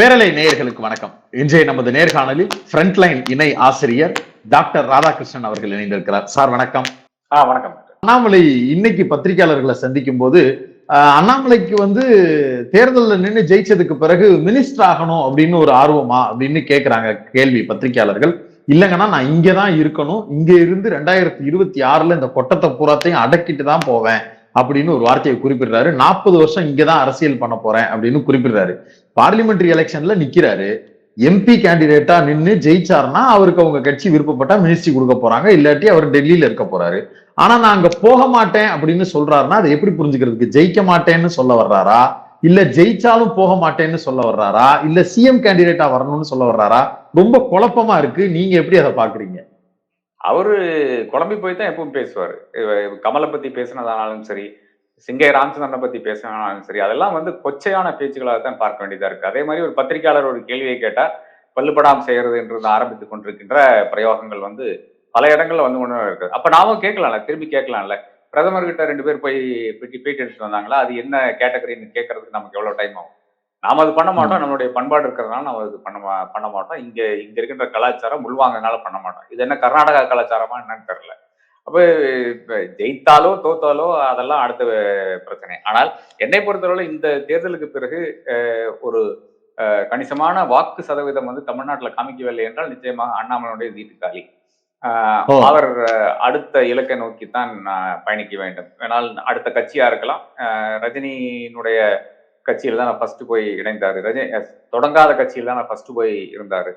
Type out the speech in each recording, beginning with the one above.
பேரலை நேயர்களுக்கு வணக்கம். இன்றைய நமது நேர்காணலில் ஃப்ரண்ட்லைன் இணை ஆசிரியர் டாக்டர் ராதாகிருஷ்ணன் அவர்கள் இணைந்திருக்கிறார். சார் வணக்கம். ஆ வணக்கம். அண்ணாமலை இன்னைக்கு பத்திரிகையாளர்களை சந்திக்கும் போது அண்ணாமலைக்கு வந்து தேர்தலில் நின்று ஜெயிச்சதுக்கு பிறகு மினிஸ்டர் ஆகணும் அப்படின்னு ஒரு ஆர்வமா அப்படின்னு கேக்குறாங்க கேள்வி பத்திரிகையாளர்கள். இல்லைங்கன்னா நான் இங்கே தான் இருக்கணும். இங்க இருந்து ரெண்டாயிரத்தி இருபத்தி ஆறுல இந்த கொட்டத்தை பூராத்தையும் அடக்கிட்டு தான் போவேன். அப்படின்னு ஒரு வார்த்தையை குறிப்பிடுறாரு. நாற்பது வருஷம் இங்கே தான் அரசியல் பண்ண போறேன் அப்படின்னு குறிப்பிடுறாரு. பார்லிமெண்ட்ரி எலெக்ஷன்ல நிக்கிறாரு. எம்பி கேண்டிடேட்டா நின்று ஜெயிச்சாருன்னா அவருக்கு அவங்க கட்சி விருப்பப்பட்டா மினிஸ்ட்ரி கொடுக்க போறாங்க. இல்லாட்டி அவர் டெல்லியில இருக்க போறாரு. ஆனா நான் அங்க போக மாட்டேன் அப்படின்னு சொல்றாருன்னா அதை எப்படி புரிஞ்சுக்கிறதுக்கு? ஜெயிக்க மாட்டேன்னு சொல்ல வர்றாரா? இல்ல ஜெயிச்சாலும் போக மாட்டேன்னு சொல்ல வர்றாரா? இல்ல சிஎம் கேண்டிடேட்டா வரணும்னு சொல்ல வர்றாரா? ரொம்ப குழப்பமா இருக்கு. நீங்க எப்படி அதை பாக்குறீங்க? அவரு குழம்பி போய் தான் எப்பவும் பேசுவார். கமலை பத்தி பேசினதானாலும் சரி சிங்கை ராமச்சந்திரனை பத்தி பேசினாலும் சரி அதெல்லாம் வந்து கொச்சையான பேச்சுகளாக தான் பார்க்க வேண்டியதா இருக்கு. அதே மாதிரி ஒரு பத்திரிகையாளர் ஒரு கேள்வியை கேட்டா பல்லுபடாம் செய்யறது என்று ஆரம்பித்துக் கொண்டிருக்கின்ற பிரயோகங்கள் வந்து பல இடங்கள்ல வந்து ஒண்ணு இருக்குது அப்ப நாமும் கேட்கலாம்ல திரும்பி கேட்கலாம்ல? பிரதமர்கிட்ட ரெண்டு பேர் போய் பேட்டி எடுத்துட்டு வந்தாங்களா? அது என்ன கேட்டகரின்னு கேட்கறதுக்கு நமக்கு எவ்வளவு டைம் ஆகும்? நாம அது பண்ண மாட்டோம். நம்மளுடைய பண்பாடு இருக்கிறதுனால நம்ம அது பண்ண பண்ண மாட்டோம். இங்க இங்க இருக்கின்ற கலாச்சாரம் உள்வாங்கனால பண்ண மாட்டோம். இது என்ன கர்நாடகா கலாச்சாரமா என்னன்னு தெரியல. அப்ப ஜெயித்தாலோ தோத்தாலோ அதெல்லாம் அடுத்த பிரச்சனை. ஆனால் என்னை பொறுத்தவரை இந்த தேர்தலுக்கு பிறகு ஒரு அஹ், கணிசமான வாக்கு சதவீதம் வந்து தமிழ்நாட்டில் காமிக்கவில்லை என்றால் நிச்சயமாக அண்ணாமலையுடைய வீட்டு காலி. அஹ், ஓ. அவர் அடுத்த இலக்கை நோக்கித்தான் பயணிக்க வேண்டும். ஏனால் அடுத்த கட்சியா இருக்கலாம். அஹ், ரஜினியினுடைய கட்சியில் தான் ஃபர்ஸ்ட் போய் இணைந்தாரு. ரஜினி தொடங்காத கட்சியில் தான் ஃபர்ஸ்ட் போய் இருந்தாரு.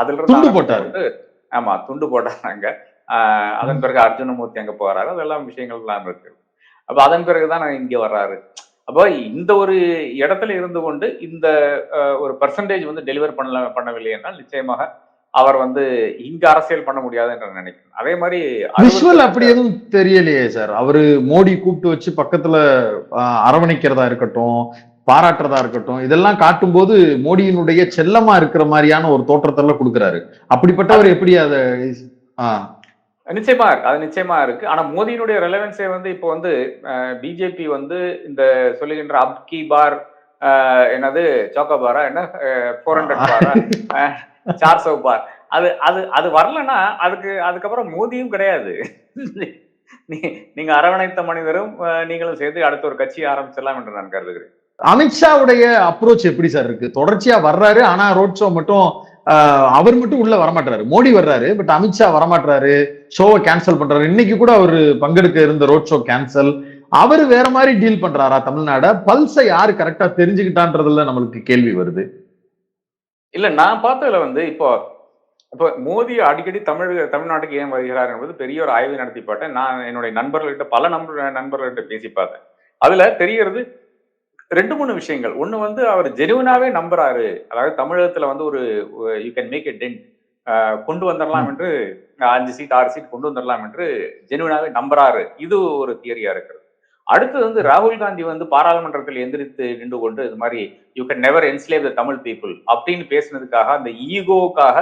அதுல இருந்து போட்டாரு. ஆமா துண்டு போட்டாங்க அதன் பிறகு அர்ஜுனமூர்த்தி அங்க போறாரு. அதெல்லாம் விஷயங்கள் எல்லாம் இருக்கு. அப்ப அதன் பிறகுதான் நான் இங்க வர்றாரு. அப்போ இந்த ஒரு இடத்துல இருந்து கொண்டு இந்த ஒரு பர்சன்டேஜ் வந்து டெலிவர் பண்ணல பண்ணவில்லை என்றால் நிச்சயமாக அவர் வந்து இங்க அரசியல் பண்ண முடியாது என்று நான் நினைக்கிறேன். அதே மாதிரி விஷுவல் அப்படி எதுவும் தெரியலையே சார். அவரு மோடி கூப்பிட்டு வச்சு பக்கத்துல அரவணைக்கிறதா இருக்கட்டும் பாராட்டுறதா இருக்கட்டும் இதெல்லாம் காட்டும்போது மோடியினுடைய செல்லமா இருக்கிற மாதிரியான ஒரு தோற்றத்தெல்லாம் கொடுக்குறாரு. அப்படிப்பட்டவர் எப்படி அதை நிச்சயமா இருக்கு. அது நிச்சயமா இருக்கு. ஆனா மோடியினுடைய ரெலவென்ஸே வந்து இப்போ வந்து பிஜேபி வந்து இந்த சொல்லுகின்ற அப்கி பார் என்னது சோக்கோ பாரா என்ன ஃபோர் ஹண்ட்ரட் பாரா? சார் சோபார் அது அது அது வரலன்னா அதுக்கு அதுக்கப்புறம் மோதியும் கிடையாது. நீங்க அரவணைத்த மனிதரும் நீங்களும் சேர்ந்து அடுத்த ஒரு கட்சி ஆரம்பிச்சிடலாம் என்று நான் கருதுகிறேன். அமித்ஷாவுடைய அப்ரோச் எப்படி சார் இருக்கு? தொடர்ச்சியா வர்றாரு ஆனா ரோட் ஷோ மட்டும் அவர் மட்டும் உள்ள வரமாட்டாரு மோடி வர்றாரு பட் அமித்ஷா வரமாட்டாரு ஷோவை கேன்சல் பண்றாரு. இன்னைக்கு கூட அவர் பங்கெடுக்க இருந்த ரோட் ஷோ கேன்சல் அவர் வேற மாதிரி டீல் பண்றாரா தமிழ்நாட? பல்ஸை யாரு கரெக்டா தெரிஞ்சுக்கிட்டான்றதுல நம்மளுக்கு கேள்வி வருது. இல்ல நான் பார்த்ததுல வந்து இப்போ இப்போ மோடி அடிக்கடி தமிழ் தமிழ்நாட்டுக்கு ஏன் வருகிறார் என்பது பெரிய ஒரு ஆய்வு நடத்தி பார்த்தேன். நான் என்னுடைய நண்பர்கள்கிட்ட பல நண்பர் நண்பர்கள்கிட்ட பேசி பார்த்தேன். அதுல தெரியறது ரெண்டு மூணு விஷயங்கள். ஒண்ணு வந்து அவர் ஜெனுவனாவே நம்புறாரு. அதாவது தமிழகத்துல வந்து ஒரு you can make a dent கொண்டு வந்துடலாம் என்று அஞ்சு சீட் ஆறு சீட் கொண்டு வந்துடலாம் என்று ஜெனுவனாவே நம்புறாரு. இது ஒரு தியரியா இருக்கிறது. அடுத்தது வந்து ராகுல் காந்தி வந்து பாராளுமன்றத்தில் எந்திரித்து நின்று கொண்டு இது மாதிரி you can never enslave the Tamil people அப்படின்னு பேசினதுக்காக அந்த ஈகோக்காக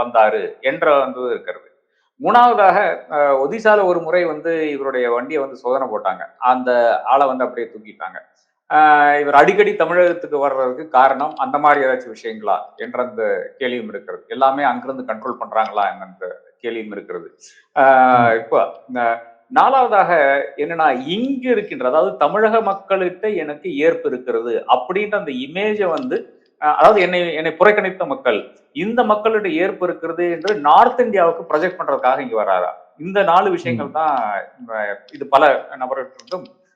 வந்தாரு என்ற வந்து இருக்கிறது. மூணாவதாக அஹ், ஒடிசால ஒரு முறை வந்து இவருடைய வண்டியை வந்து சோதனை போட்டாங்க. அந்த ஆளை வந்து அப்படியே தூக்கிட்டாங்க. இவர் அடிக்கடி தமிழகத்துக்கு வர்றதுக்கு காரணம் அந்த மாதிரி ஏதாச்சும் விஷயங்களா என்ற அந்த கேள்வியும் இருக்கிறது. எல்லாமே அங்கிருந்து கண்ட்ரோல் பண்றாங்களா என்ற கேள்வியும் இருக்கிறது. இப்போ நாலாவதாக என்னன்னா இங்க இருக்கின்ற அதாவது தமிழக மக்கள்கிட்ட எனக்கு ஏற்பு இருக்கிறது அப்படின்ற அந்த இமேஜை வந்து அதாவது என்னை என்னை புறக்கணித்த மக்கள் இந்த மக்களுடைய ஏற்பு இருக்கிறது என்று நார்த் இந்தியாவுக்கு ப்ரொஜெக்ட் பண்றதுக்காக இங்க வராரா? இந்த நாலு விஷயங்கள் தான் இது பல நபர்களிருந்தும் அஹ்,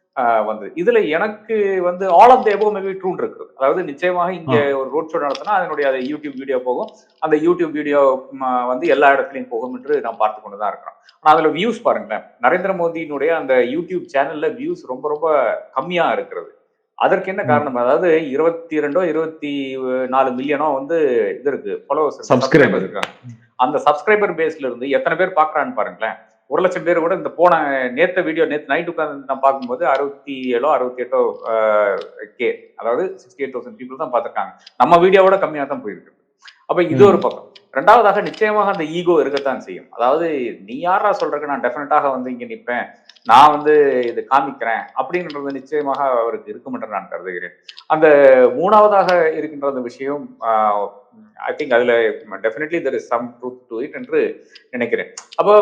வந்தது. இதுல எனக்கு வந்து all of the above maybe ட்ரூன் இருக்கு அதாவது நிச்சயமாக இங்க ஒரு ரோட் ஷோ நடத்தினா அதனுடைய அது யூடியூப் வீடியோ போகும். அந்த யூடியூப் வீடியோ வந்து எல்லா இடத்துலயும் போகும் என்று நாம் பார்த்து கொண்டு தான் இருக்கிறோம். ஆனா அதுல வியூஸ் பாருங்களேன். நரேந்திர மோடியினுடைய அந்த யூடியூப் சேனல்ல வியூஸ் ரொம்ப ரொம்ப கம்மியா இருக்கிறது. அதற்கு என்ன காரணம்? அதாவது இருபத்தி ரெண்டோ இருபத்தி நாலு மில்லியனோ வந்து இது இருக்கு. Followers Subscriber. இருக்காங்க. அந்த சப்ஸ்கிரைபர் பேஸ்ல இருந்து எத்தனை பேர் பாக்குறான்னு பாருங்களேன். ஒரு லட்சம் பேர் கூட இந்த போன நேத்த வீடியோ நேத்து நைட் உட்காந்து நான் பார்க்கும்போது அறுபத்தி ஏழோ அறுபத்தி எட்டோ கே அதாவது சிக்ஸ்டி எயிட் தௌசண்ட் பீப்புள் தான் பார்த்திருக்காங்க. நம்ம வீடியோவோட கம்மியா தான் போயிருக்கு. அப்ப இது ஒரு பக்கம். ரெண்டாவதாக நிச்சயமாக அந்த ஈகோ இருக்கத்தான் செய்யும். அதாவது நீ யாரா சொல்றதுக்கு நான் டெஃபினட்டாக வந்து இங்க நிப்பேன். நான் வந்து இது காமிக்கிறேன் அப்படின்றது நிச்சயமாக அவருக்கு இருக்கும் என்று நான் கருதுகிறேன். அந்த மூணாவதாக இருக்கின்ற அந்த விஷயம் ஐ திங்க் அதுல definitely there is some truth to it என்று நினைக்கிறேன். அப்போ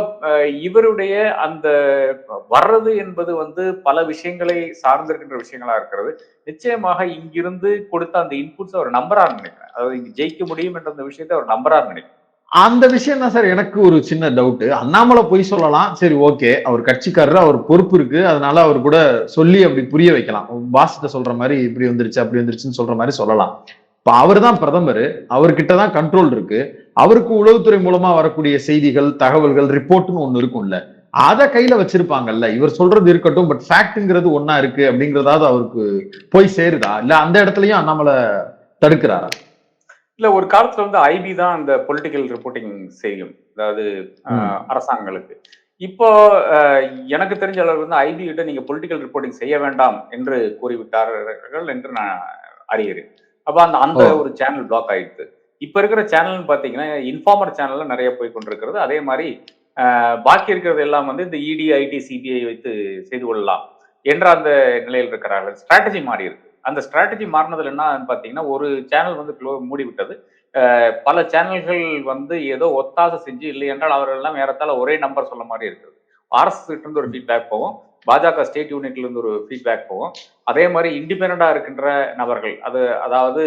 இவருடைய அந்த வர்றது என்பது வந்து பல விஷயங்களை சார்ந்திருக்கின்ற விஷயங்களா இருக்கிறது. நிச்சயமாக இங்கிருந்து கொடுத்த அந்த இன்புட்ஸ் அவர் நம்பரா நினைக்கிறேன். அதாவது இங்க ஜெயிக்க முடியும் என்ற அந்த விஷயத்தை அவர் நம்பரான்னு நினைக்கிறேன். அந்த விஷயம் தான் சார் எனக்கு ஒரு சின்ன டவுட் அண்ணாமலை பொய் சொல்லலாம். சரி ஓகே அவர் கட்சிக்காரர் அவர் பொறுப்பு இருக்கு. அதனால அவர் கூட சொல்லி அப்படி புரிய வைக்கலாம். பாஸ்கிட்ட சொல்ற மாதிரி இப்படி வந்துருச்சு அப்படி வந்துருச்சுன்னு சொல்ற மாதிரி சொல்லலாம். இப்ப அவர் தான் பிரதமர் அவர்கிட்ட தான் கண்ட்ரோல் இருக்கு. அவருக்கு உளவுத்துறை மூலமா வரக்கூடிய செய்திகள் தகவல்கள் ரிப்போர்ட்னு ஒண்ணு இருக்கும்ல. அத கையில வச்சிருப்பாங்கல்ல. இவர் சொல்றது இருக்கட்டும் பட் ஃபேக்ட்ங்கிறது ஒண்ணா இருக்கு அப்படிங்கறதாவது அவருக்கு போய் சேருதா? இல்ல அந்த இடத்துலயும் அண்ணாமலை தடுக்கிறாரா? இல்ல ஒரு காலத்துல வந்து ஐபி தான் அந்த பொலிட்டிக்கல் ரிப்போர்ட்டிங் செய்யும். அதாவது அரசாங்கங்களுக்கு. இப்போ எனக்கு தெரிஞ்ச அளவு வந்து ஐபி கிட்ட நீங்க பொலிட்டிக்கல் ரிப்போர்ட்டிங் செய்ய வேண்டாம் என்று கூறிவிட்டார்கள் என்று நான் அறிகிறேன். அப்ப அந்த அந்த. ஒரு சேனல் பிளாக் ஆயிடுது. இப்ப இருக்கிற சேனல்னு பாத்தீங்கன்னா இன்ஃபார்மர் சேனல்ல நிறைய போய் கொண்டிருக்கிறது. அதே மாதிரி பாக்கி இருக்கிறது எல்லாம் வந்து இந்த இடி ஐடி சிபிஐ வைத்து செய்து கொள்ளலாம் என்ற அந்த நிலையில் இருக்கிறார்கள். ஸ்ட்ராட்டஜி மாறி இருக்கு. அந்த ஸ்ட்ராட்டஜி மாறினதுல என்ன பாத்தீங்கன்னா ஒரு சேனல் வந்து க்ளோ மூடி விட்டது பல சேனல்கள் வந்து ஏதோ ஒத்தாசை செஞ்சு இல்லை என்றால் அவர்கள் எல்லாம் ஏறத்தாழ ஒரே நம்பர் சொல்ல மாதிரி இருக்குது. ஆர்எஸ் கிட்ட இருந்து ஒரு ஃபீட்பேக் போகும். பாஜக ஸ்டேட் யூனிட்ல இருந்து ஒரு ஃபீட்பேக் போகும். அதே மாதிரி இண்டிபெண்டா இருக்கின்ற நபர்கள் அது அதாவது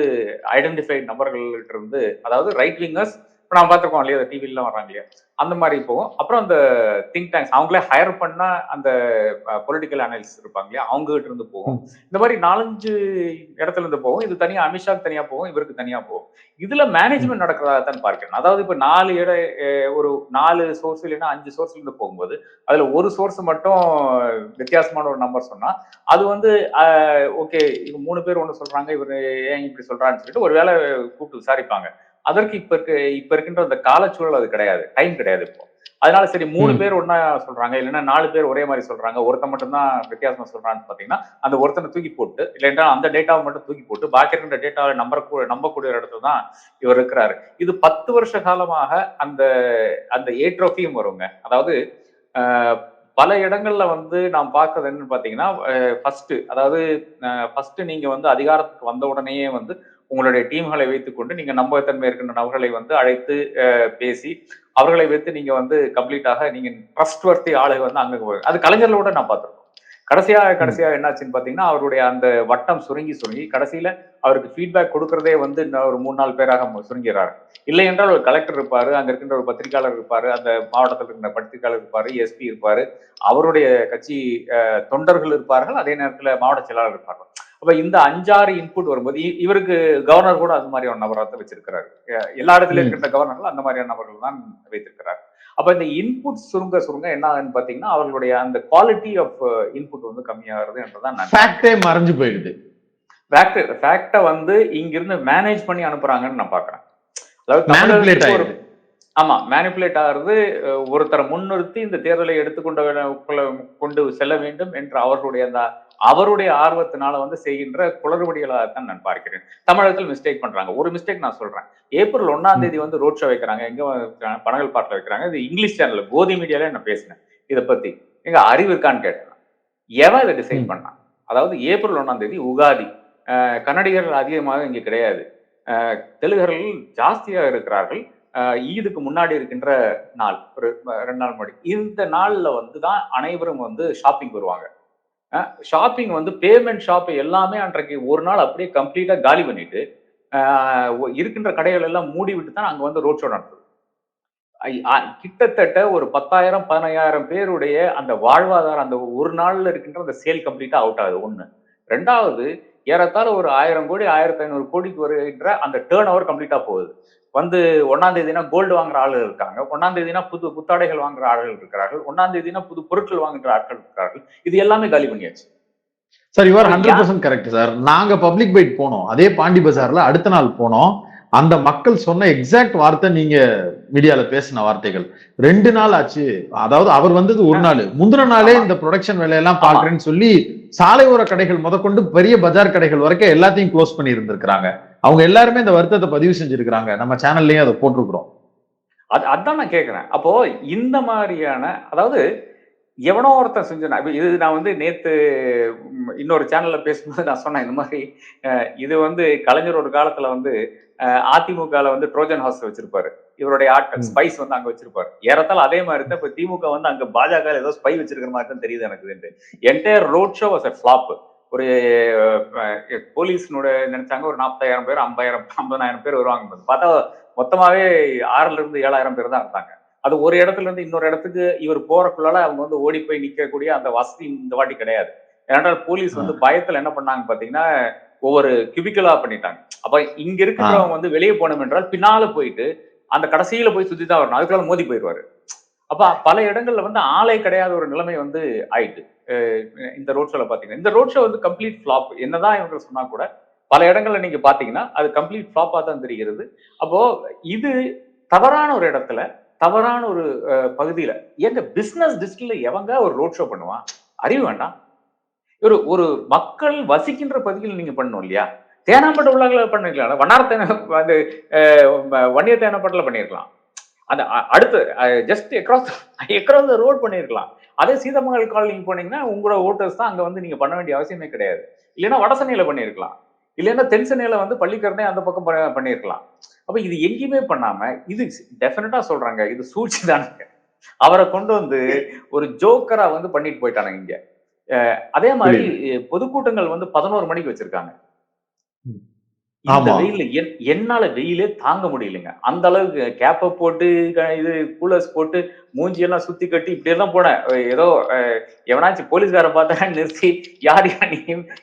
ஐடென்டிஃபைட் நபர்கள்ட்ட இருந்து அதாவது ரைட் விங்கர்ஸ் இப்போ நான் பார்த்துருக்கோம் இல்லையா டிவிலாம் வர்றாங்க இல்லையா? அந்த மாதிரி போகும். அப்புறம் அந்த திங்க் டேங்க்ஸ் அவங்களே ஹையர் பண்ணா அந்த பொலிட்டிக்கல் அனலிஸ்ட் இருப்பாங்க இல்லையா அவங்க கிட்ட இருந்து போகும். இந்த மாதிரி நாலஞ்சு இடத்துல இருந்து போகும். இது தனியா அமித்ஷாக்கு தனியா போகும் இவருக்கு தனியா போகும். இதுல மேனேஜ்மெண்ட் நடக்கிறதா தான் பார்க்கிறேன். அதாவது இப்ப நாலு இட ஒரு நாலு சோர்ஸ் இல்லைன்னா அஞ்சு சோர்ஸ்ல இருந்து போகும்போது அதுல ஒரு சோர்ஸ் மட்டும் வித்தியாசமான ஒரு நம்பர் சொன்னா அது வந்து ஓகே இவங்க மூணு பேர் ஒன்று சொல்றாங்க இவர் ஏன் இப்படி சொல்றான்னு சொல்லிட்டு ஒருவேளை கூப்பிட்டு விசாரிப்பாங்க. அதற்கு இப்ப இருக்க இப்ப இருக்கின்ற அந்த காலச்சூழல் அது கிடையாது. டைம் கிடையாது இப்போ. அதனால சரி மூணு. பேர் ஒண்ணா சொல்றாங்க இல்லைன்னா நாலு பேர் ஒரே மாதிரி சொல்றாங்க. ஒருத்தன் மட்டும் தான் வித்தியாசமா சொல்றான்னு பாத்தீங்கன்னா அந்த ஒருத்தனை தூக்கி போட்டு இல்லைன்னா அந்த டேட்டாவை மட்டும் தூக்கி போட்டு பாக்கி இருக்கிற டேட்டாவை நம்பர் நம்பக்கூடிய இடத்துல தான் இவர் இருக்கிறாரு. இது பத்து வருஷ காலமாக அந்த அந்த ஏட்ரோஃபியும் வருங்க. அதாவது பல இடங்கள்ல வந்து நாம் பார்க்கறது என்னன்னு பாத்தீங்கன்னா ஃபர்ஸ்ட் அதாவது ஃபர்ஸ்ட் நீங்க வந்து அதிகாரத்துக்கு வந்த உடனேயே வந்து உங்களுடைய டீம்களை வைத்துக்கொண்டு நீங்க நம்பகத்தன்மை இருக்கின்ற நபர்களை வந்து அழைத்து பேசி அவர்களை வைத்து நீங்க வந்து கம்ப்ளீட்டாக நீங்க ட்ரஸ்ட் வர்த்தி ஆளுக வந்து அங்க போய் அது கலைஞர்ல கூட நான் பார்த்திருக்கோம். கடைசியா கடைசியா என்னாச்சுன்னு பாத்தீங்கன்னா அவருடைய அந்த வட்டம் சுருங்கி சுருங்கி கடைசியில அவருக்கு ஃபீட்பேக் கொடுக்கறதே வந்து ஒரு மூணு நாலு பேராக சுருங்கிறாரு. இல்லை என்றால் ஒரு கலெக்டர் இருப்பாரு அங்க இருக்கின்ற ஒரு பத்திரிகையாளர் இருப்பாரு அந்த மாவட்டத்தில் இருக்கின்ற பத்திரிகையாளர் இருப்பாரு எஸ்பி இருப்பாரு அவருடைய கட்சி தொண்டர்கள் இருப்பார்கள் அதே நேரத்துல மாவட்ட செயலாளர் இருப்பார்கள். அப்ப இந்த அஞ்சாறு இன்புட் வரும்போது இவருக்கு கவர்னர் கூட அது மாதிரியான நபராக வச்சிருக்கிறாரு. அஹ், எல்லா இடத்துல ம். இருக்கின்ற கவர்னர்கள் அந்த மாதிரியான நபர்கள் தான் வைத்திருக்கிறார். அப்ப இந்த இன்புட் சுருங்க சுருங்க என்ன ஆகுதுன்னு பாத்தீங்கன்னா அவர்களுடைய அந்த குவாலிட்டி ஆஃப் இன்புட் வந்து கம்மியாகிறது என்றுதான் மறைஞ்சு போயிடுது. ஃபேக்ட் ஃபேக்டை வந்து இங்கிருந்து மேனேஜ் பண்ணி அனுப்புறாங்கன்னு நான் பாக்குறேன். அதாவது ஆமா மேனிப்புலேட் ஆகிறது ஒருத்தரை முன்னிறுத்தி இந்த தேர்தலை எடுத்துக்கொண்ட கொள்ள- கொண்டு செல்ல வேண்டும் என்ற அவர்களுடைய அந்த அவருடைய ஆர்வத்தினால வந்து செய்கின்ற குளறுபடிகளாகத்தான் நான் பார்க்கிறேன். தமிழகத்தில் மிஸ்டேக் பண்றாங்க. ஒரு மிஸ்டேக் நான் சொல்றேன். ஏப்ரல் ஒன்னாம் தேதி வந்து ரோட் ஷோ வைக்கிறாங்க. எங்க? பனகல் பாட்டில் வைக்கிறாங்க. இது இங்கிலீஷ் சேனல்ல கோதி மீடியால நான் பேசினேன். இதை பத்தி. எங்க அறிவு இருக்கான்னு கேட்டேன். எவன் இதை டிசைட் ம். பண்ணான்? அதாவது ஏப்ரல் ஒன்னாம் தேதி உகாதி. கன்னடிகர்கள் அதிகமாக இங்க கிடையாது. தெலுங்கர்கள் ஜாஸ்தியாக இருக்கிறார்கள். ஈதுக்கு முன்னாடி இருக்கின்ற நாள். ஒரு ரெண்டு நாள் முன்னாடி. இந்த நாள்ல வந்து தான் அனைவரும் வந்து ஷாப்பிங் வருவாங்க. ஷாப்பிங் வந்து பேமெண்ட் ஷாப் எல்லாமே அன்றைக்கு ஒரு நாள் அப்படியே கம்ப்ளீட்டாக காலி பண்ணிட்டு இருக்கின்ற கடைகள் எல்லாம் மூடி விட்டு தான் அங்கே வந்து ரோட் ஷோ நடந்தது கிட்டத்தட்ட ஒரு பத்தாயிரம் பதினாயிரம் பேருடைய அந்த வாழ்வாதாரம் அந்த ஒரு நாளில் இருக்கின்ற அந்த சேல் கம்ப்ளீட்டாக அவுட் ஆகுது. ஒன்று ரெண்டாவது ஏறத்தாழ ஒரு ஆயிரம் கோடி ஆயிரத்தி ஐநூறு கோடிக்கு வருகின்ற அந்த டேர்ன் ஓவர் கம்ப்ளீட்டாக போகுது. வந்து ஒன்னாம் தேதினா கோல்டு வாங்குற ஆளுகள் இருக்காங்க. ஒன்னாம் தேதினா புது புத்தாடைகள் வாங்குற ஆளுகள் இருக்கிறார்கள். ஒன்னாம் தேதினா புது பொருட்கள் வாங்குற ஆட்கள் இருக்கிறார்கள். இது எல்லாமே காலி பண்ணியாச்சு. Sir your hundred percent correct sir நாங்க பப்ளிக் பைட் போனோம். அதே பாண்டி பஜார்ல அடுத்த நாள் போனோம். அந்த மக்கள் சொன்ன எக்ஸாக்ட் வார்த்தை நீங்க மீடியால பேசின வார்த்தைகள். ரெண்டு நாள் ஆச்சு. அதாவது அவர் வந்தது ஒரு நாள். முந்தின நாளே. இந்த ப்ரொடக்ஷன் வேலையெல்லாம் பாக்குறேன்னு சொல்லி சாலையோர கடைகள் முதற்கொண்டு பெரிய பஜார் கடைகள் வரைக்கும் எல்லாத்தையும் க்ளோஸ் பண்ணி இருந்திருக்காங்க அவங்க எல்லாருமே இந்த வருத்தத்தை பதிவு செஞ்சிருக்காங்க நம்ம சேனல்லயும் அதை போட்டிருக்கிறோம். அது அதான் நான் கேட்கிறேன் அப்போ இந்த மாதிரியான அதாவது எவனோ ஒருத்தன் செஞ்சனா இது நான் வந்து நேத்து இன்னொரு சேனல்ல பேசும்போது நான் சொன்னேன் இந்த மாதிரி இது வந்து கலைஞர் ஒரு காலத்துல வந்து அதிமுகல வந்து ட்ரோஜன் ஹவுஸ் வச்சிருப்பாரு. இவருடைய ஆட்கள். ஸ்பைஸ் வந்து அங்க வச்சிருப்பாரு. ஏறத்தாழ அதே மாதிரி தான் இப்ப திமுக வந்து அங்க பாஜக ஏதோ ஸ்பை வச்சிருக்கிற மாதிரி தான் தெரியுது எனக்கு entire road show was flop ஒரு போலீஸ்னோட நினைச்சாங்க ஒரு நாற்பதாயிரம் பேர் ஐம்பதாயிரம் ஐம்பதாயிரம் பேர் வருவாங்க பார்த்தா மொத்தமாவே ஆறுல இருந்து ஏழாயிரம் பேர் தான் இருந்தாங்க. அது ஒரு இடத்துல இருந்து இன்னொரு இடத்துக்கு இவர் போறக்குள்ளால அவங்க வந்து ஓடி போய் நிக்கக்கூடிய அந்த வசதி இந்த வாட்டி கிடையாது. ஏனென்றால் போலீஸ் வந்து பயத்துல என்ன பண்ணாங்க பாத்தீங்கன்னா ஒவ்வொரு கியூபிக்கலா பண்ணிட்டாங்க. அப்ப இங்க இருக்கிறவங்க வந்து வெளியே போனோம் என்றால் பின்னால போயிட்டு அந்த கடைசியில போய் சுத்தி தான் வரணும். அதுக்குள்ள மோதி போயிடுவாரு. அப்ப பல இடங்கள்ல வந்து ஆளே கிடையாத ஒரு நிலைமை வந்து ஆயிட்டு இந்த ரோட் ஷோல பாத்தீங்கன்னா. இந்த ரோட் ஷோ வந்து கம்ப்ளீட் ஃபிளாப் என்னதான் இவங்க சொன்னா கூட பல இடங்கள்ல நீங்க பாத்தீங்கன்னா அது கம்ப்ளீட் ஃபிளாப்பா தான் தெரிகிறது. அப்போ இது தவறான ஒரு இடத்துல தவறான ஒரு பகுதியில எங்க பிசினஸ் டிஸ்ட்ரிக்ட்ல எவங்க ஒரு ரோட் ஷோ பண்ணுவான்? அறிவு வேண்டாம். ஒரு ஒரு மக்கள் வசிக்கின்ற பகுதியில் நீங்க பண்ணணும் இல்லையா? தேனாம்பட்ட உள்ளாங்கள பண்ணிருக்கலாம். வண்ணாரத்தேன அது வன்னிய தேனாம்பட்டில் பண்ணிருக்கலாம். அந்த அடுத்து just across across the road பண்ணிருக்கலாம். அதே சீதமங்கல் கால் நீங்க போனீங்கன்னா உங்களோட ஓட்டர்ஸ் தான் அங்க வந்து நீங்க பண்ண வேண்டிய அவசியமே கிடையாது. இல்லைன்னா வடசென்னையில பண்ணிருக்கலாம். இல்லைன்னா தென் சென்னையில வந்து பள்ளிக்கரணை அந்த பக்கம் பண்ண- பண்ணிருக்கலாம். அப்ப இது எங்கேயுமே பண்ணாம இது டெஃபினட்டா சொல்றாங்க. இது சூழ்ச்சி தானுங்க. அவரை கொண்டு வந்து ஒரு ஜோக்கரா வந்து பண்ணிட்டு போயிட்டானுங்க இங்க. அதே மாதிரி பொதுக்கூட்டங்கள் வந்து பதினோரு மணிக்கு வச்சிருக்காங்க. இந்த. வெயில்ல என்- என்னால வெயிலே தாங்க முடியலைங்க. அந்த அளவுக்கு கேப்ப போட்டு இது கூலர்ஸ் போட்டு மூஞ்சி எல்லாம் சுத்தி கட்டி இப்படி எல்லாம் போனேன் ஏதோ எவனாச்சும் போலீஸ்காரன் பார்த்தா நிறுத்தி யார் யார்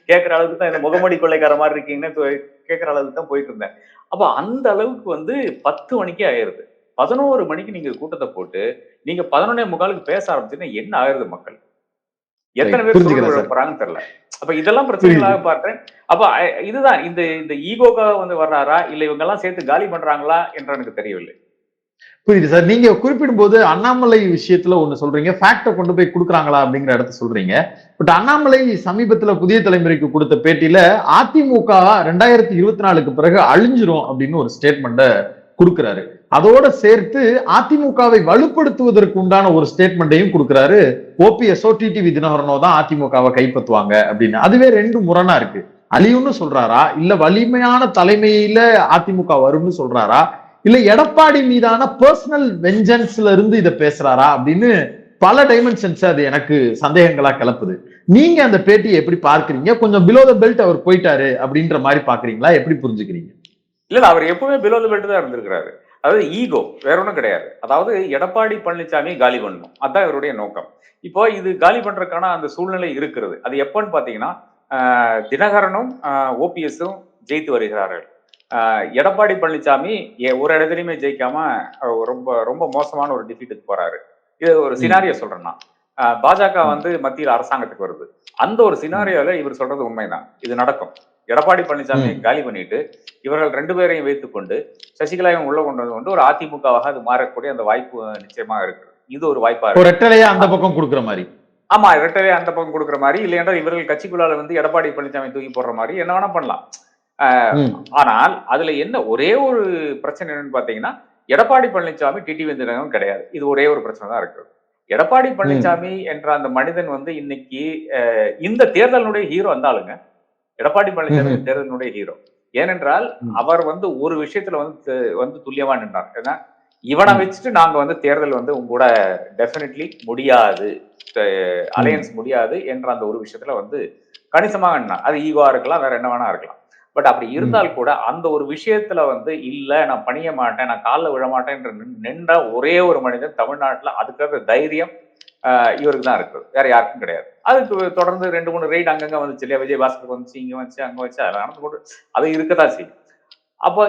கேட்கற அளவுக்கு தான் இந்த முகமடி கொள்ளைக்கார மாதிரி இருக்கீங்கன்னு கேட்கற அளவுக்கு தான் போயிட்டு இருந்தேன். அப்ப அந்த அளவுக்கு வந்து பத்து மணிக்கே ஆயிருது. பதினோரு மணிக்கு நீங்க கூட்டத்தை போட்டு நீங்க பதினொன்னே முக்காலுக்கு பேச ஆரம்பிச்சீங்கன்னா என்ன ஆயிருது மக்கள்? எத்தனை. பேர். போறாங்கன்னு தெரியல. அப்ப இதெல்லாம் பிரச்சனைகளாக பார்த்தேன் அப்ப இதுதான் இந்த இந்த ஈகோக்காக வந்து வர்றாரா? இல்ல இவங்க எல்லாம் சேர்த்து காலி பண்றாங்களா? என்று எனக்கு தெரியவில்லை. புரியுது சார். நீங்க குறிப்பிடும்போது அண்ணாமலை விஷயத்துல ஒண்ணு சொல்றீங்க. ஃபேக்ட கொண்டு போய் கொடுக்குறாங்களா அப்படிங்கிற இடத்த சொல்றீங்க. பட் அண்ணாமலை சமீபத்துல புதிய தலைமுறைக்கு கொடுத்த பேட்டியில அதிமுக ரெண்டாயிரத்தி இருபத்தி நாலுக்கு பிறகு அழிஞ்சிரும் அப்படின்னு ஒரு ஸ்டேட்மெண்ட கொடுக்கிறாரு. அதோட சேர்த்து அதிமுகவை வலுப்படுத்துவதற்கு உண்டான ஒரு ஸ்டேட்மெண்ட்டையும் கொடுக்குறாரு ஓபிஎஸ்ஓ டிடிவி தினகரனோ தான் அதிமுகவை கைப்பற்றுவாங்க அப்படின்னு. அதுவே ரெண்டு முரணா இருக்கு. அழியும்னு சொல்றாரா? இல்ல வலிமையான தலைமையில அதிமுக வரும்னு சொல்றாரா? இல்ல எடப்பாடி மீதான பர்சனல் வெஞ்சன்ஸ்ல இருந்து இதை பேசுறாரா அப்படின்னு பல டைமென்ஷன்ஸ் அது எனக்கு சந்தேகங்களா கிளப்புது. நீங்க அந்த பேட்டியை எப்படி பார்க்கறீங்க? கொஞ்சம் பிலோ த பெல்ட் அவர் போயிட்டாரு அப்படின்ற மாதிரி பாக்குறீங்களா எப்படி புரிஞ்சுக்கிறீங்க? இல்ல அவர் எப்பவுமே பிலோ த பெல்ட் தான் இருந்திருக்கிறாரு. அதாவது ஈகோ வேற ஒண்ணும் கிடையாது. அதாவது எடப்பாடி பழனிசாமி காலி பண்ணணும். அதான் இவருடைய நோக்கம். இப்போ இது காலி பண்றதுக்கான அந்த சூழ்நிலை இருக்கிறது. அது எப்பன்னு பாத்தீங்கன்னா ஆஹ், தினகரனும் ஓபிஎஸும் ஜெயித்து வருகிறார்கள். எடப்பாடி பழனிசாமி ஒரு இடத்துலயுமே ஜெயிக்காம ரொம்ப ரொம்ப மோசமான ஒரு டிஃபீட்டுக்கு போறாரு. இது ஒரு. சினாரியோ சொல்றேன்னா பாஜக. வந்து மத்தியில் அரசாங்கத்துக்கு வருது. அந்த ஒரு சினாரியோல இவர் சொல்றது உண்மைதான். இது நடக்கும். எடப்பாடி பழனிசாமி காலி பண்ணிட்டு இவர்கள் ரெண்டு பேரையும் வைத்துக்கொண்டு சசிகலாவையும் உள்ள கொண்டு வந்து கொண்டு ஒரு அதிமுகவாக அது மாறக்கூடிய அந்த வாய்ப்பு நிச்சயமா இருக்கு இது ஒரு வாய்ப்பா இருக்கு ஒரு ரெட்டலையா அந்த பக்கம் கொடுக்குற மாதிரி. ஆமா இரட்டவே அந்த பக்கம் கொடுக்குற மாதிரி. இல்லையென்றால் இவர்கள் கட்சிக்குள்ளால வந்து எடப்பாடி பழனிசாமி தூக்கி போடுற மாதிரி என்ன வேணா பண்ணலாம். ஆனால் அதுல என்ன ஒரே ஒரு பிரச்சனை என்னன்னு பாத்தீங்கன்னா எடப்பாடி பழனிசாமி டிடி வெந்திரகம் கிடையாது. இது ஒரே ஒரு பிரச்சனை தான் இருக்கு எடப்பாடி பழனிசாமி என்ற அந்த மனிதன் வந்து இன்னைக்கு இந்த தேர்தலினுடைய ஹீரோ அந்த ஆளுங்க எடப்பாடி பழனிசாமி. தேர்தலினுடைய ஹீரோ ஏனென்றால். அவர் வந்து ஒரு விஷயத்துல வந்து வந்து துல்லியமா நின்றார் ஏன்னா இவனை. வச்சுட்டு நாங்க வந்து தேர்தல் வந்து உங்க கூட டெஃபினெட்லி முடியாது அலையன்ஸ் முடியாது என்ற அந்த ஒரு விஷயத்துல வந்து கணிசமாக நின்னார் அது ஈகோவா இருக்கலாம் வேற என்ன வேணா இருக்கலாம் பட் அப்படி இருந்தால் கூட அந்த ஒரு விஷயத்துல வந்து இல்ல நான் பணிய மாட்டேன் நான் காலில் விழ மாட்டேன் நின்ற ஒரே ஒரு மனிதன் தமிழ்நாட்டுல அதுக்காக தைரியம் இவருக்கு தான் இருக்குது. வேற யாருக்கும் கிடையாது. அதுக்கு தொடர்ந்து ரெண்டு மூணு ரைடு அங்கங்க வந்துச்சு இல்லையா? விஜய் பாஸ்கர் வந்துச்சு இங்க வந்துச்சு அங்க வச்சு அதில் நடந்து கொண்டு அது இருக்கதான் செய்யும். அப்போ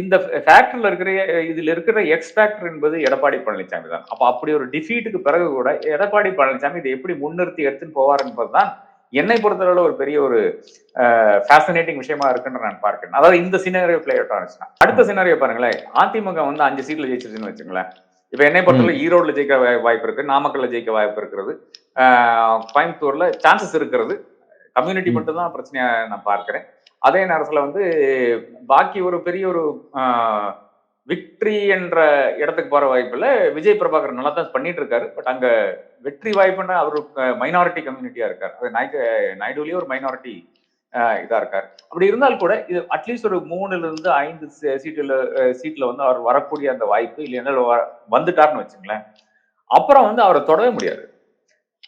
இந்த ஃபேக்டரில் இருக்கிற இதில் இருக்கிற எக்ஸ் ஃபேக்டர் என்பது எடப்பாடி பழனிசாமி தான். அப்போ அப்படி ஒரு டிஃபீட்டுக்கு பிறகு கூட எடப்பாடி பழனிசாமி இதை எப்படி முன்னிறுத்தி எடுத்துன்னு போவார் என்பதுதான் என்னை பொறுத்தளவில் ஒரு பெரிய ஒரு ஃபேசினேட்டிங் விஷயமா இருக்குன்னு நான் பார்க்கிறேன். அதாவது இந்த சினாரியோ பிளே அவுட் ஆனிச்சுன்னா அடுத்த சினாரியோ பாருங்களேன். அதிமுக வந்து அஞ்சு சீட்ல ஜெயிச்சிருச்சுன்னு வச்சுங்களேன் இப்ப என்னை பொறுத்தவரை ஈரோடுல ஜெயிக்க வாய்- வாய்ப்பு இருக்கு நாமக்கல்ல ஜெயிக்க வாய்ப்பு இருக்கிறது கோயம்புத்தூர்ல சான்சஸ் இருக்கிறது. கம்யூனிட்டி. மட்டும் தான் பிரச்சனையா நான் பார்க்கிறேன். அதே நேரத்துல வந்து பாக்கி ஒரு பெரிய ஒரு விக்டரி என்ற இடத்துக்கு போற வாய்ப்புல விஜய் பிரபாகர் நல்லா தான் பண்ணிட்டு இருக்காரு. பட் அங்க வெற்றி வாய்ப்புன்னா அவரு மைனாரிட்டி கம்யூனிட்டியா இருக்காரு. அது நாய்டு நாயுடுலயே ஒரு மைனாரிட்டி இதா இருக்காரு அப்படி இருந்தால் கூட இது அட்லீஸ்ட் ஒரு மூணுல இருந்து ஐந்து சீட்டுல சீட்ல வந்து அவர் வரக்கூடிய அந்த வாய்ப்பு இல்லைன்னா வந்துட்டாருன்னு வச்சுங்களேன் அப்புறம் வந்து அவரை தொடவே முடியாது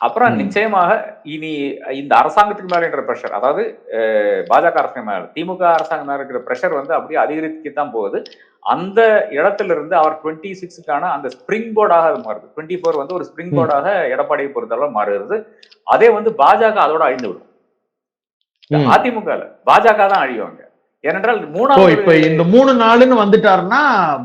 அப்புறம். நிச்சயமாக இனி இந்த அரசாங்கத்துக்கு மேல இருக்கிற ப்ரெஷர் அதாவது பாஜக அரசாங்கம் மேல திமுக அரசாங்கம் மேல இருக்கிற ப்ரெஷர் வந்து அப்படியே அதிகரிக்கத்தான் போகுது அந்த இடத்துல இருந்து அவர் டுவெண்ட்டி சிக்ஸுக்கான அந்த ஸ்பிரிங் போர்டாக அது மாறுது டுவெண்ட்டி ஃபோர் வந்து ஒரு ஸ்பிரிங். போர்டாக எடப்பாடியை பொறுத்தளவு மாறுகிறது அதே வந்து பாஜக அதோட அழிந்து விடும். அதிமுக பாஜக தான் அழிவாங்க ஏனென்றால் மூணாவது இப்ப இந்த மூணு நாளுன்னு வந்துட்டாருன்னா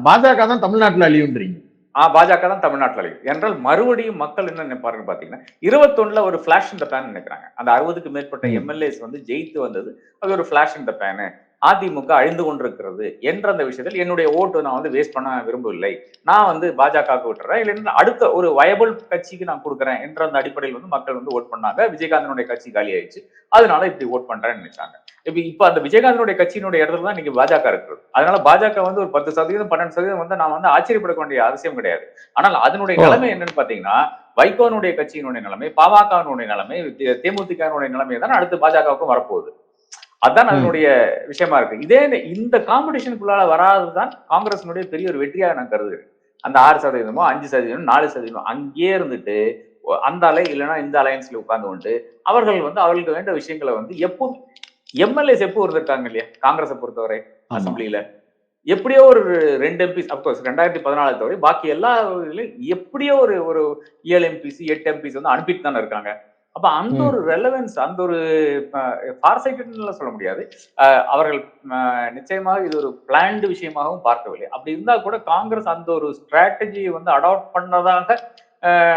பாஜக தான் தமிழ்நாட்டுல அழியுன்றீங்க. ஆ பாஜக தான் தமிழ்நாட்டில் அழிவு என்றால் மறுபடியும் மக்கள் என்ன நினைப்பாருன்னு பாத்தீங்கன்னா இருபத்தொன்னுல ஒரு ஃபிளாஷ் இந்த பேன் நினைக்கிறாங்க. அந்த அறுபதுக்கு மேற்பட்ட. எம்எல்ஏஸ் வந்து ஜெயித்து வந்தது. அது ஒரு ஃபிளாஷ் இந்த பேனு அதிமுக அழிந்து கொண்டிருக்கிறது என்ற அந்த விஷயத்தில் என்னுடைய ஓட்டு நான் வந்து வேஸ்ட் பண்ண விரும்பவில்லை. நான் வந்து பாஜகவுக்கு விட்டுறேன். இல்லைன்னா அடுத்த ஒரு வயபிள் கட்சிக்கு நான் கொடுக்குறேன் என்ற அந்த அடிப்படையில் வந்து மக்கள் வந்து ஓட் பண்ணாங்க. விஜயகாந்தனுடைய கட்சி காலி ஆயிடுச்சு. அதனால இப்படி ஓட் பண்றேன்னு நினைச்சாங்க. இப்ப இப்ப அந்த விஜயகாந்தனுடைய கட்சியினுடைய இடத்துல தான் இன்னைக்கு பாஜக இருக்கிறது. அதனால பாஜக வந்து ஒரு பத்து சதவீதம் பன்னெண்டு சதவீதம் வந்து நான் வந்து ஆச்சரியப்பட வேண்டிய அவசியம் கிடையாது. ஆனால் அதனுடைய. நிலைமை என்னன்னு பாத்தீங்கன்னா வைகோனுடைய கட்சியினுடைய நிலைமை பாமகனுடைய நிலைமை தேமுதிகனுடைய நிலைமை தான் அடுத்து பாஜகவுக்கும் வரப்போகுது. அதான் ம். அதனுடைய விஷயமா இருக்கு. இதே இந்த காம்படிஷனுக்குள்ளால வராததுதான் காங்கிரசினுடைய பெரிய ஒரு வெற்றியாக நான் கருதுகிறேன் அந்த ஆறு சதவீதமோ அஞ்சு சதவீதம் நாலு சதவீதம் அங்கேயே இருந்துட்டு அந்த அலை இல்லைன்னா இந்த அலையன்ஸ்ல உட்கார்ந்து கொண்டு அவர்கள் வந்து அவர்களுக்கு வேண்ட விஷயங்களை வந்து எப்போ எம்எல்ஏஸ் எப்போ இருந்திருக்காங்க இல்லையா? காங்கிரஸை பொறுத்தவரை. அசம்பிளியில. எப்படியோ ஒரு ரெண்டு எம்பிஸ் அப்கோர்ஸ் ரெண்டாயிரத்தி பதினாலு தவிர பாக்கி எல்லா எப்படியோ ஒரு ஒரு ஏழு எம்பிசி எட்டு எம்பிஸ் வந்து அனுப்பிட்டு தானே இருக்காங்க. அப்ப அந்த. ஒரு ரெலவென்ஸ் அந்த ஒரு ஃபார்சைட்ல சொல்ல முடியாது. அவர்கள் நிச்சயமாக இது ஒரு பிளான்டு விஷயமாகவும் பார்க்கவில்லை. அப்படி இருந்தா கூட காங்கிரஸ் அந்த ஒரு ஸ்ட்ராட்டஜியை வந்து அடாப்ட் பண்ணதாக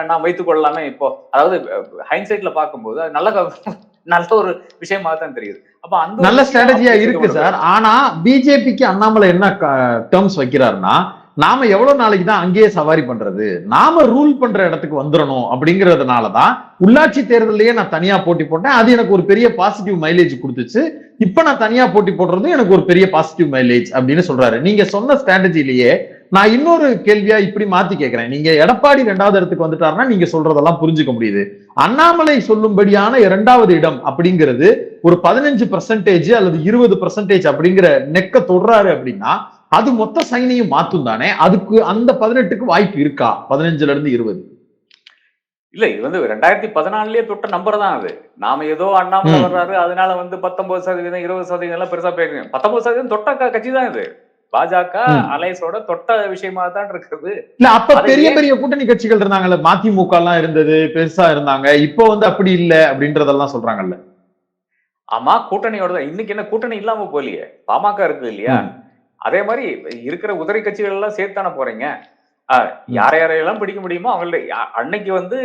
நாம் வைத்துக் கொள்ளலாமே இப்போ. அதாவது ஹைன்சைட்ல பார்க்கும்போது நல்ல நல்ல ஒரு விஷயமா தான் தெரியுது. அப்ப அந்த நல்ல ஸ்ட்ராட்டஜியா இருக்கு. சார். ஆனா பிஜேபிக்கு அண்ணாமலை என்ன டேர்ம்ஸ் வைக்கிறாருன்னா நாம எவ்வளவு நாளைக்கு தான் அங்கேயே சவாரி பண்றது? நாம ரூல் பண்ற இடத்துக்கு வந்துடணும் அப்படிங்கிறதுனாலதான் உள்ளாட்சி தேர்தலையே நான் தனியா போட்டி போட்டேன். அது எனக்கு ஒரு பெரிய பாசிட்டிவ் மைலேஜ் கொடுத்துச்சு. இப்ப நான் தனியா போட்டி போடுறது எனக்கு ஒரு பெரிய பாசிட்டிவ் மைலேஜ் அப்படின்னு சொல்றாரு. நீங்க சொன்ன ஸ்ட்ராட்டஜிலேயே நான் இன்னொரு கேள்வியா இப்படி மாத்தி கேட்கிறேன் நீங்க எடப்பாடி ரெண்டாவது இடத்துக்கு வந்துட்டாருன்னா நீங்க சொல்றதெல்லாம் புரிஞ்சுக்க முடியுது. அண்ணாமலை சொல்லும்படியான இரண்டாவது இடம் அப்படிங்கிறது ஒரு பதினஞ்சு பர்சன்டேஜ் அல்லது இருபது பர்சன்டேஜ் அப்படிங்கிற நெக்க தொடுறாரு அப்படின்னா அது மொத்த சைனையும் மாத்தும் தானே? அதுக்கு அந்த பதினெட்டுக்கு வாய்ப்பு இருக்கா? பதினஞ்சுல இருந்து இருபது. இல்ல இது வந்து ரெண்டாயிரத்தி பதினாலுலயே தொட்ட நம்பர் தான் அது. நாம ஏதோ அண்ணாமலை. வர்றாரு அதனால வந்து பத்தொன்பது சதவீதம் இருபது சதவீதம் எல்லாம் பெருசா போயிருக்கு பத்தொன்பது சதவீதம் தொட்ட கட்சி தான் இது. பாஜக. அலையன்ஸோட தொட்ட விஷயமா தான் இருக்குது. இல்ல அப்ப பெரிய? பெரிய கூட்டணி கட்சிகள் இருந்தாங்கல்ல மதிமுக எல்லாம் இருந்தது பெருசா இருந்தாங்க இப்போ வந்து அப்படி இல்ல அப்படின்றதெல்லாம் சொல்றாங்கல்ல. ஆமா கூட்டணியோட இன்னைக்கு என்ன கூட்டணி இல்லாம போலியே பாமக இருக்குது இல்லையா. அதே மாதிரி இருக்கிற உதிரை கட்சிகள் எல்லாம் சேர்த்தானே போறீங்க. ஆஹ், யாரை யாரையெல்லாம் பிடிக்க முடியுமோ அவங்கள்ட்ட அன்னைக்கு வந்து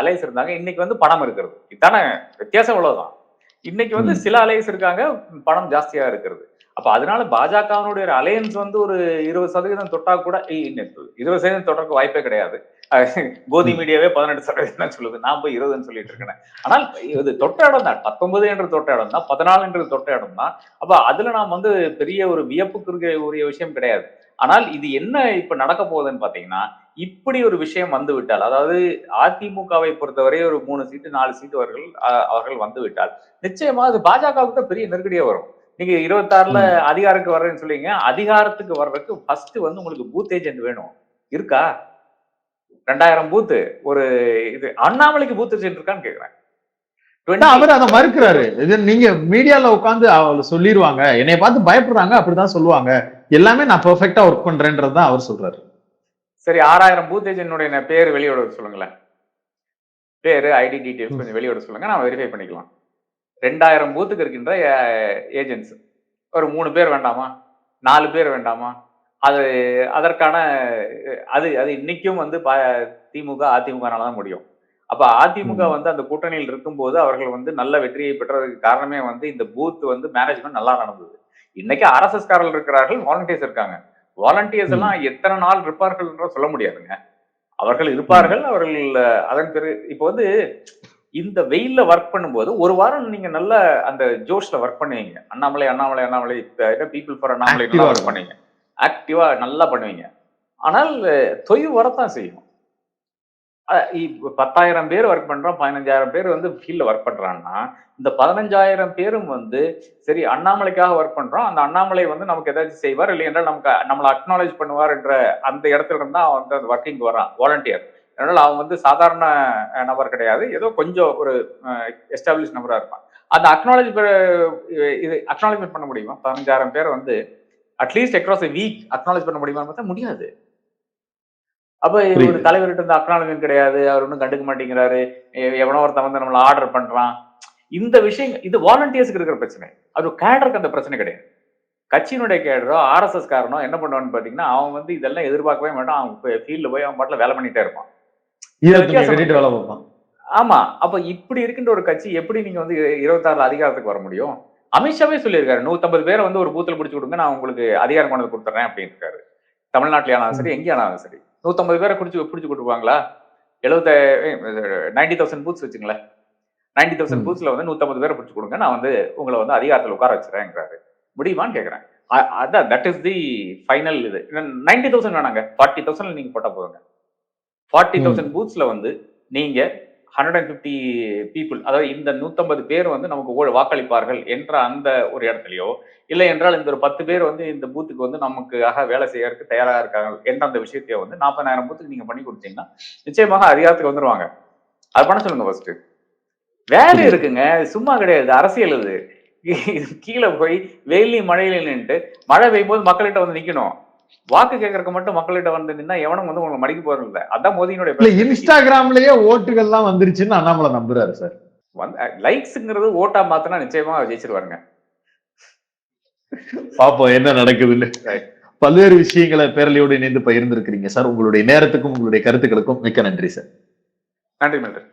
அலைஸ் இருந்தாங்க இன்னைக்கு வந்து பணம் இருக்கிறது. இதானே வித்தியாசம் இவ்வளவுதான். இன்னைக்கு வந்து. சில அலையன்ஸ் இருக்காங்க பணம் ஜாஸ்தியா இருக்கிறது. அப்ப அதனால பாஜகவினுடைய அலையன்ஸ் வந்து ஒரு இருபது சதவீதம் தொட்டா கூட இருபது சதவீதம் தொட்டறதுக்கு வாய்ப்பே கிடையாது. கோதி. மீடியாவே பதினெட்டு சதவீதம் சொல்லுது. நான் போய் இருபதுன்னு சொல்லிட்டு இருக்கேன். ஆனால் இது தொட்ட இடம் தான். பத்தொன்பது என்று தொட்ட இடம் தான். பதினாலு என்று தொட்ட இடம் தான். அப்ப அதுல நாம் வந்து பெரிய ஒரு வியப்புக்கு உரிய விஷயம் கிடையாது. ஆனால் இது என்ன இப்ப நடக்க போகுதுன்னு பாத்தீங்கன்னா இப்படி ஒரு விஷயம் வந்து விட்டால் அதாவது அதிமுகவை பொறுத்தவரை ஒரு மூணு சீட்டு நாலு சீட்டு அவர்கள் அவர்கள் வந்து விட்டால் நிச்சயமா அது பாஜகவுக்கு தான் பெரிய நெருக்கடியா வரும். நீங்க இருபத்தாறுல அதிகாரத்துக்கு வர்றேன்னு சொல்லிங்க அதிகாரத்துக்கு வர்றதுக்கு ஃபர்ஸ்ட் வந்து உங்களுக்கு பூத் ஏஜென்ட் வேணும். இருக்கா? ரெண்டாயிரம் பூத்து ஒரு இது அண்ணாமலைக்கு பூத் ஏஜென்ட் இருக்கான்னு கேக்குறேன் அவர் அதை மறுக்கிறாரு. இது நீங்க மீடியால உட்காந்து அவ சொல்லிருவாங்க. என்னைய பார்த்து பயப்படுறாங்க அப்படிதான் சொல்லுவாங்க. எல்லாமே நான் பெர்ஃபெக்ட்டா ஒர்க் பண்றேன்றதுதான் அவர் சொல்றாரு. சரி ஆறாயிரம் பூத் ஏஜென்னுடைய பேர் வெளியோட சொல்லுங்களேன். பேரு ஐடி டீடைல்ஸ் கொஞ்சம் வெளியோட சொல்லுங்க. நான் வெரிஃபை பண்ணிக்கலாம். ரெண்டாயிரம் பூத்துக்கு இருக்கின்ற ஏஜென்ட்ஸ் ஒரு மூணு பேர் வேண்டாமா? நாலு பேர் வேண்டாமா? அது அதற்கான அது அது இன்னைக்கும் வந்து பா- திமுக அதிமுகனால தான் முடியும். அப்ப அதிமுக. வந்து அந்த கூட்டணியில் இருக்கும்போது அவர்கள் வந்து நல்ல வெற்றியை பெற்றதுக்கு காரணமே வந்து இந்த பூத் வந்து மேனேஜ்மெண்ட் நல்லா நடந்தது. இன்னைக்கு ஆர்எஸ்எஸ் காரர்கள் இருக்கிறார்கள் வாலண்டியர்ஸ் இருக்காங்க. வாலண்டியர்ஸ் எல்லாம் எத்தனை நாள் இருப்பார்கள் சொல்ல முடியாதுங்க. அவர்கள் இருப்பார்கள் அவர்கள் அதன் பிறகு இப்போ வந்து இந்த வெயில்ல ஒர்க் பண்ணும்போது ஒரு வாரம் நீங்க நல்ல அந்த ஜோஷ்ல ஒர்க் பண்ணுவீங்க. Annamalai Annamalai Annamalai people for Annamalai work. பண்ணுவீங்க. ஆக்டிவாக நல்லா பண்ணுவீங்க. ஆனால் தொய்வு வரத்தான் செய்யும். இப்போ பத்தாயிரம் பேர் ஒர்க் பண்ணுறோம் பதினஞ்சாயிரம் பேர் வந்து ஃபீல்டில் ஒர்க் பண்ணுறான்னா இந்த பதினஞ்சாயிரம் பேரும் வந்து சரி அண்ணாமலைக்காக ஒர்க் பண்ணுறோம் அந்த அண்ணாமலை வந்து நமக்கு ஏதாச்சும் செய்வார் இல்லை என்றால் நமக்கு நம்மளை அக்னாலேஜ் பண்ணுவார் என்ற அந்த இடத்துல இருந்தால் அவன் வந்து அந்த ஒர்க்கிங் வரான் வாலண்டியர் அதனால் அவன் வந்து சாதாரண நபர் கிடையாது. ஏதோ கொஞ்சம் ஒரு எஸ்டாப்ளிஷ் நபராக இருப்பான். அந்த அக்னாலேஜ் இது அக்னாலேஜ்மெண்ட் பண்ண முடியுமா? பதினஞ்சாயிரம் பேர் வந்து at least across a week acknowledge பண்ண முடியுமா பார்த்தா முடியாது. அப்ப ஒரு. தலைவர்கிட்ட இருந்து அக்னாலஜ்மெண்ட் கிடையாது. அவர் ஒன்றும் கண்டுக்க மாட்டேங்கிறாரு. எவனோ ஒருத்தன் வந்து நம்மள ஆர்டர் பண்றான். இந்த விஷயம் இது வாலண்டியர்ஸ்க்கு இருக்கிற பிரச்சனை. அது கேடருக்கு அந்த பிரச்சனை கிடையாது. கட்சியினுடைய கேடரோ ஆர்எஸ்எஸ் காரனோ என்ன பண்ணுவான்னு பாத்தீங்கன்னா அவன் வந்து இதெல்லாம் எதிர்பார்க்கவே மாட்டான். அவன் ஃபீல்டு போய் அவன் பாட்டுல வேலை பண்ணிட்டே இருப்பான். ஆமா. அப்ப இப்படி இருக்கின்ற ஒரு கட்சி எப்படி நீங்க வந்து இருபத்தாறுல அதிகாரத்துக்கு வர முடியும்? அமித்ஷாவே சொல்லியிருக்காரு நூத்தம்பது பேரை வந்து ஒரு பூத்துல பிடிச்சு கொடுங்க நான் உங்களுக்கு அதிகாரம் கொண்டு கொடுத்துறேன் அப்படின்னு இருக்காரு தமிழ்நாட்டிலே ஆனாலும் சரி எங்கே ஆனாலும் சரி. நூத்தம்பது பேரை குடிச்சு பிடிச்சு கொடுப்பாங்களா? எழுபத்த நைன்டி தௌசண்ட் பூத்ஸ் வச்சுங்களேன். Ninety thousand. பூத்ஸ்ல வந்து நூத்தம்பது பேரை பிடிச்சு கொடுங்க நான் வந்து உங்களை வந்து அதிகாரத்தில் உட்கார வச்சுறேங்கிறாரு முடியுமான்னு கேட்கறேன் அதான் தட் இஸ் தி ஃபைனல் இது. நைன்டி தௌசண்ட் வேணாங்க. ஃபார்ட்டி தௌசண்ட் நீங்க போட்டா போதுங்க. ஃபார்ட்டி தௌசண்ட் பூத்ஸ்ல வந்து நீங்க ஹண்ட்ரட் அண்ட் ஃபிஃப்டி பீப்புள் அதாவது இந்த நூத்தம்பது பேர் வந்து நமக்கு வாக்களிப்பார்கள் என்ற அந்த ஒரு இடத்துலயோ இல்லை என்றால் இந்த ஒரு பத்து பேர் வந்து இந்த பூத்துக்கு வந்து நமக்காக வேலை செய்யறதுக்கு தயாரா இருக்காங்க என்ற அந்த விஷயத்தையோ வந்து நாற்பதாயிரம் பூத்துக்கு நீங்க பண்ணி கொடுத்தீங்கன்னா நிச்சயமாக அதிகாரத்துக்கு வந்துருவாங்க. அது பண்ண சொல்லுங்க ஃபர்ஸ்ட் வேலை இருக்குங்க சும்மா கிடையாது அரசியல் இது கீழே போய் வெயிலையும் மழையில நின்னுட்டு மழை பெய்யும் போது மக்கள்கிட்ட வந்து நிக்கணும். வாக்கு கேட்கறதுக்கு மட்டும் மக்கள்கிட்ட வந்து நின்னா எவனும் வந்து உங்களுக்கு மடிக்க போறது இல்ல. அதான் மோதியினுடைய. இன்ஸ்டாகிராம்லயே ஓட்டுகள்லாம் வந்துருச்சுன்னு அண்ணாமலை நம்புறாரு சார். வந்து லைக்ஸ்ங்கிறது ஓட்டா மாத்தினா நிச்சயமா ஜெயிச்சிருவாருங்க. பாப்போம் என்ன நடக்குதுன்னு. பல்வேறு விஷயங்களை பேரலையோடு இணைந்து பகிர்ந்திருக்கிறீங்க சார். உங்களுடைய நேரத்துக்கும் உங்களுடைய கருத்துக்களுக்கும் மிக்க நன்றி சார். நன்றி மில்டன்